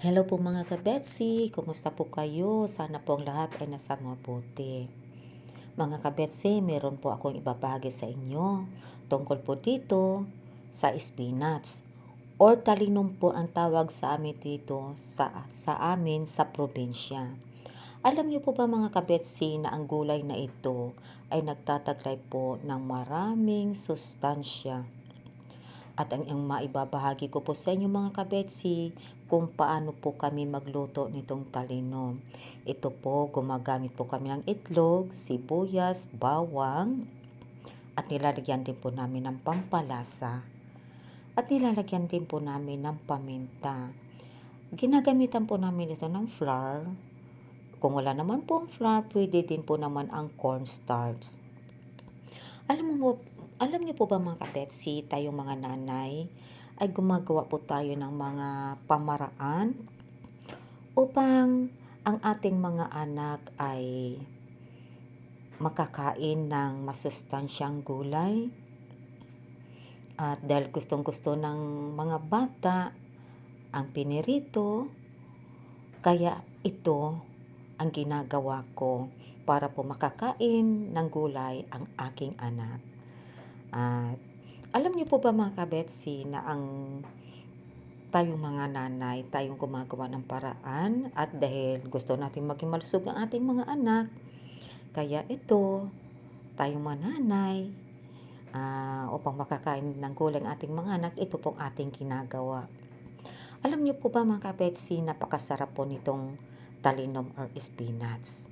Hello po mga kabetsi, kumusta po kayo? Sana po ang lahat ay nasa mabuti. Mga kabetsi, meron po akong ibabahagi sa inyo tungkol po dito sa spinach or talinong po ang tawag sa amin dito sa, sa amin sa probinsya. Alam niyo po ba mga kabetsi na ang gulay na ito ay nagtataglay po ng maraming sustansya at ang, ang maibabahagi ko po sa inyo mga kabetsi kung paano po kami magluto nitong talino. Ito po, gumagamit po kami ng itlog, sibuyas, bawang, at nilalagyan din po namin ng pampalasa. At nilalagyan din po namin ng paminta. Ginagamitan po namin ito ng flour. Kung wala naman po ang flour, pwede din po naman ang cornstarch. Alam mo po, alam niyo po ba mga kabetsi, tayong mga nanay, ay gumagawa po tayo ng mga pamaraan upang ang ating mga anak ay makakain ng masustansyang gulay. At dahil gustong gusto ng mga bata ang pinirito, kaya ito ang ginagawa ko para po makakain ng gulay ang aking anak. At alam niyo po ba mga kabetsi na ang tayong mga nanay, tayong gumagawa ng paraan at dahil gusto natin maging malusog ang ating mga anak, kaya ito, tayong mga nanay, ah, upang makakain ng gulay ang ating mga anak, ito pong ating ginagawa. Alam niyo po ba mga kabetsi, napakasarap po nitong talinom or spinach.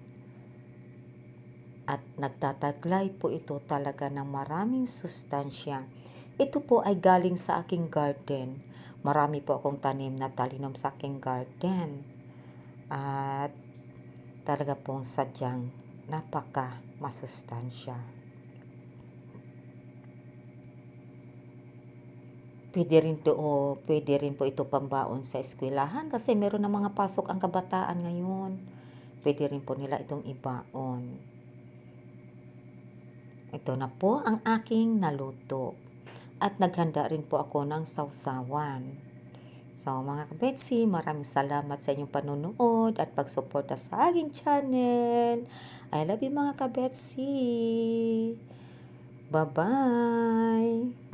At nagtataglay po ito talaga ng maraming sustansya. Ito po ay galing sa aking garden. Marami po akong tanim na talinom sa aking garden. At talaga pong sadyang napaka masustansya. Pwede rin to, o pwede rin po ito pambaon sa eskwelahan kasi meron na mga pasok ang kabataan ngayon. Pwede rin po nila itong ibaon. Ito na po ang aking naluto. At naghanda rin po ako ng sausawan. So mga kabetsi, maraming salamat sa inyong panunood at pagsuporta sa aking channel. I love you mga kabetsi. Bye-bye.